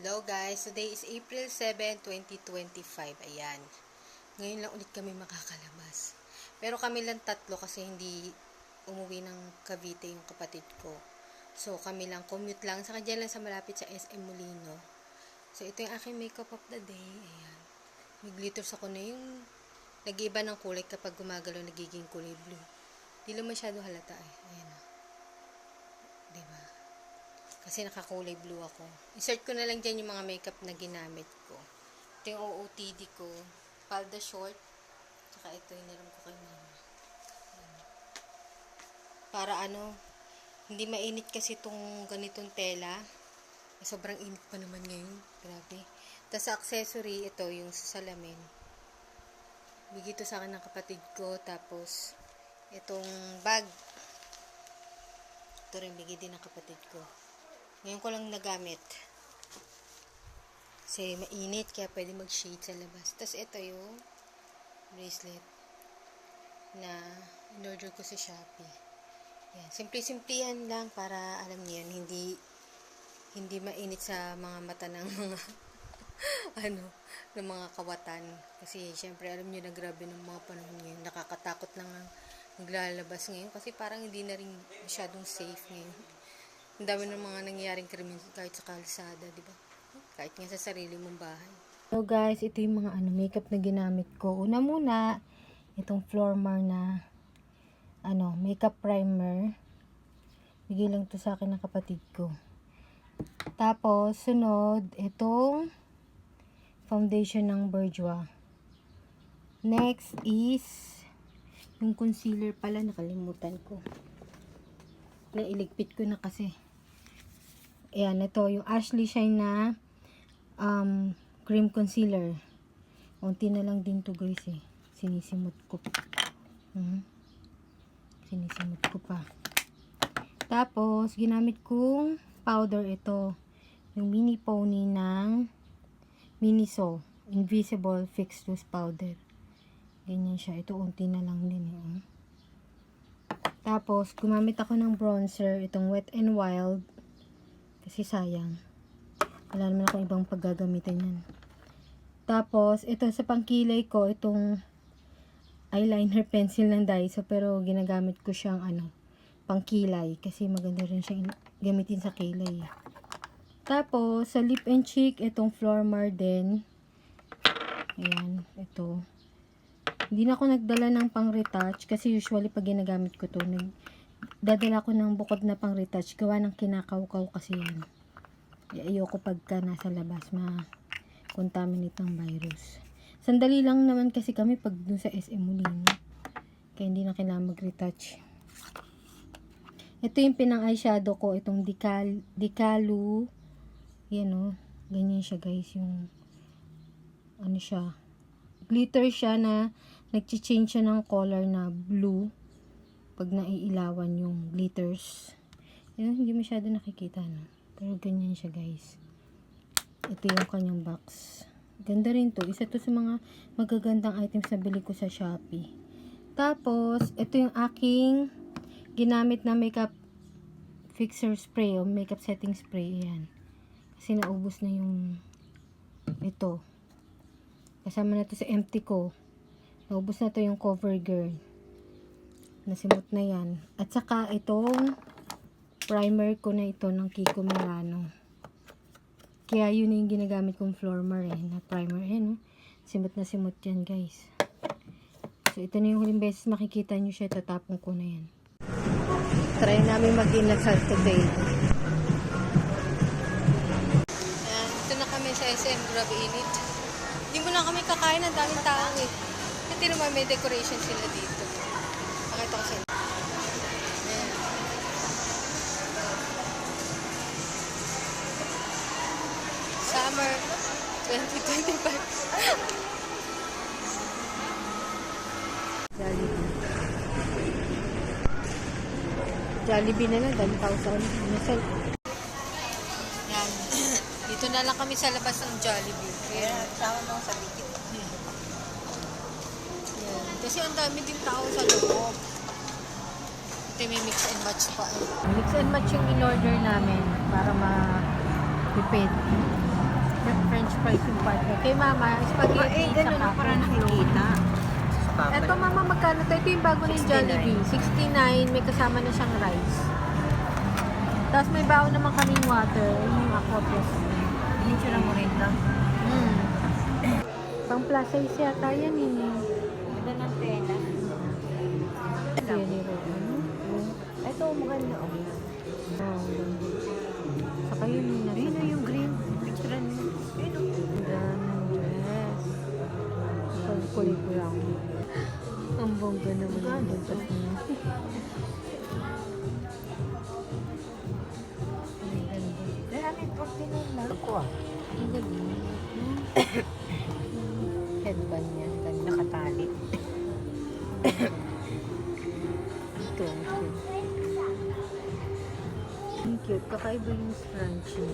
Hello guys, today is April 7, 2025. Ayan. Ngayon lang ulit kami makakalabas. Pero kami lang tatlo kasi hindi umuwi ng Cavite yung kapatid ko. So kami lang, commute lang. Saka dyan lang sa malapit sa SM Molino. So ito yung aking makeup of the day. Ayan. May glitters ako na yung nag-iba ng kulay kapag gumagalaw nagiging kulay blue. Di lang masyado halata eh. Ayan o. Kasi nakakulay blue ako. Insert ko na lang dyan yung mga makeup na ginamit ko. Ito yung OOTD ko. Palda short. Tsaka ito yung niram ko kay mama. Para ano, hindi mainit kasi itong ganitong tela. Eh, Sobrang init pa naman ngayon. Grabe. Tapos sa accessory, ito yung sa salamin. Bigay ito sa akin ng kapatid ko. Tapos, itong bag. Ito rin bigay din ng kapatid ko. Ngayon ko lang nagamit. Kasi mainit, kaya pwede mag-shade sa labas. Tapos ito yung bracelet na in-order ko sa Shopee. Yan. Simple-simplihan lang para alam niyo yan, hindi hindi mainit sa mga mata ng mga ano, ng mga kawatan. Kasi syempre alam niyo na grabe ng mga panahon ngayon. Nakakatakot lang ang maglalabas ngayon kasi parang hindi na rin masyadong safe ngayon. Ang dami ng mga nangyayaring krimen kahit sa kalsada, di ba? Kahit nga sa sarili mong bahay. So guys, ito yung mga ano, makeup na ginamit ko. Una muna, itong Flormar na ano, makeup primer. Bigay lang to sa akin ng kapatid ko. Tapos, sunod, itong foundation ng Bourjois. Next is yung concealer pala, nakalimutan ko. Nailigpit ko na kasi. Ayan, ito yung Ashley Shine na um, cream concealer. Unti na lang din to guys eh. Sinisimot ko. Hmm. Sinisimot ko pa. Tapos, ginamit kong powder ito. Yung mini pony ng Miniso. Invisible Fix Loose Powder. Ganyan siya. Ito unti na lang din eh. oh. Tapos, gumamit ako ng bronzer. Itong Wet n Wild. Kasi sayang. Wala naman akong ibang paggagamitan yan. Tapos, ito sa pangkilay ko, itong eyeliner pencil ng Daiso. Pero, ginagamit ko siyang ano, pangkilay. Kasi maganda rin siyang gamitin sa kilay. Tapos, sa lip and cheek, itong Flormar din. Ayan, ito. Hindi na ako nagdala ng pang retouch kasi usually pag ginagamit ko to, nag, dadala ko ng bukod na pang retouch. Gawa ng kinakaw-kaw kasi yan. Ayoko pagka nasa labas ma-contaminate ng virus. Sandali lang naman kasi kami pag dun sa SM Molino. Kaya hindi na kailangan mag-retouch. Ito yung pinang eyeshadow ko. Itong Decal, Decalu. Yan o. Ganyan siya guys. Yung ano siya. Glitter siya na nag-change siya ng color na blue. Pag naiilawan yung glitters. Yan, hindi masyado nakikita no. Pero ganyan siya guys. Ito yung kanyang box. Ganda rin to. Isa to sa mga magagandang items na bili ko sa Shopee. Tapos, ito yung aking ginamit na makeup fixer spray o makeup setting spray. Ayan. Kasi naubos na yung ito. Kasama na to sa empty ko. Naubos na to yung cover girl. Nasimot na yan. At saka itong primer ko na ito ng Kiko Milano. Kaya yun yung ginagamit kong Flormar eh, na primer. Ayan, oh. simot na simot yan guys. So ito na yung huling beses makikita nyo siya, tatapong ko na yan. Try namin mag-inasal today. Ayan, ito na kami sa SM. Grabe init. Hindi mo na kami kakain. Ang daming tao eh. Kasi naman may decoration sila dito. Inyo. Ayan. Summer 2025. Jollibee. Jollibee na lang, dahil thousand. Nasal. Yan. Dito na lang kami sa labas ng Jollibee. Kaya, Sama mo sa bigit. Kasi ang dami din tao sa loob. Ito may mix and match pa. Eh. Mix and match yung in-order namin para ma-prepare. french fries yung partner. Kay mama, spaghetti, Eh, ganun para nakikita. Eto mama, magkano to? Ito yung bago ng 69. Jollibee. 69, may kasama na siyang rice. Tapos may baon naman kaming water. Yun yung aqua plus. Mo rin lang. Mm. Pang plus size yata yan eh. Ganda ng tela. Ito ano? Ito, maganda. Oh. Ganda. Saka yun Ayun na yung green. Picture mo. Ayun oh. ganda dress. Pag kulit ko lang. Ang bongga naman niya. Ganda. Dami, 49 lang. Ako. Ang ganda. Headband niya. Nakatali. Ito, ang cute. Kakaiba yung scrunchie.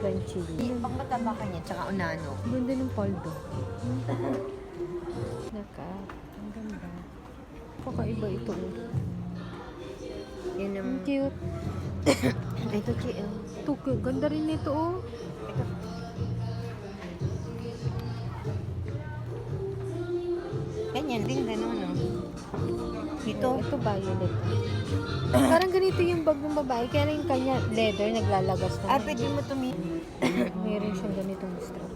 Crunchy. Yung pang mataba ka niya, tsaka unano. Ganda ng paldo. Naka. Ang ganda. Kakaiba ito. oh. Yan ang... Ang cute. Ito, oh. Ito, cute. Ganda rin nito oh. Ito. Ganyan din, gano'n, no? Ito. Ito violet. Parang ganito yung bag ng babae. Kaya lang yung kanya leather, naglalagas na. Ah, pwede mo tumi... Meron siyang ganitong strap.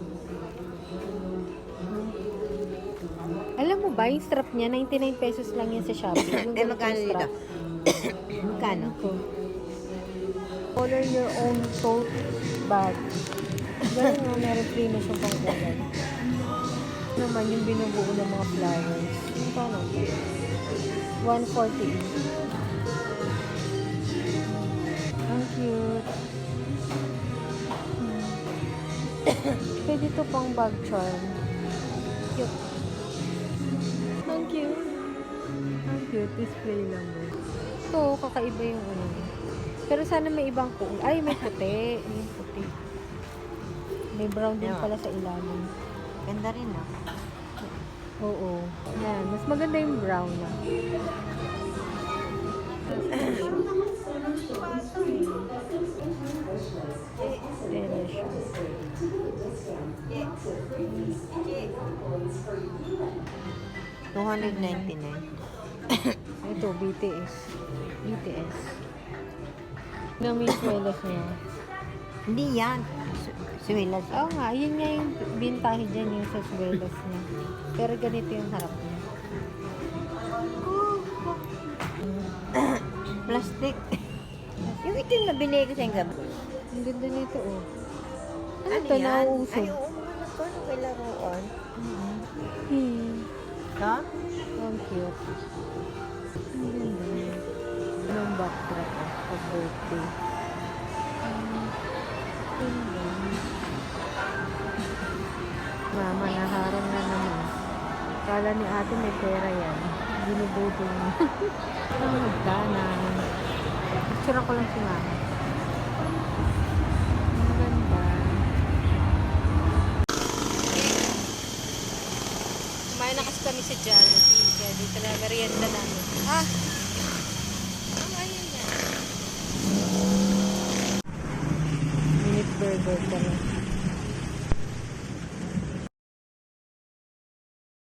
Alam mo ba, yung strap niya, 99 pesos lang yan sa Shopee. Yung Eh, ganitong magkano dito? strap. Magkano? Ito. Color your own tote bag. Ganun nga, meron free na siyang pangkulay. naman yung binubuo ng mga flowers. Paano ito? 140 Ang cute. Hmm. Pwede to pang bag charm. Cute. Ang cute. Ang cute. Display lang mo. Ito, kakaiba yung ano. Pero sana may ibang kulay. Ay, may puti. May puti. May brown din pala sa ilalim. Ganda rin, ah. Oo. Yan. Mas maganda yung brown na. Ayan. Two hundred. Ito, BTS. BTS. Namin swelas niya. Hindi yan. Suwilas. Oo nga, yun nga yung bintahe dyan yung sa swelas niya. Pero ganito yung harap niya. Plastic. yung itim na binigay ko sa yung gabi. Ang ganda nito, oh. Ano, Ano to? yan? Nauusog. Ay, oo. Ano to? Ano kay laruan? Hmm. Ha? Ang cute. Ang ganda. Anong backdrop ah, pag birthday. Mama, na. Kala ni ate may pera yan. Binubuto niya. Ang magkanan. Picture ko lang si mama. Ang ganda. Kumain na kasi kami sa Jollibee. Kaya dito na merienda namin. Ah! Burger kami.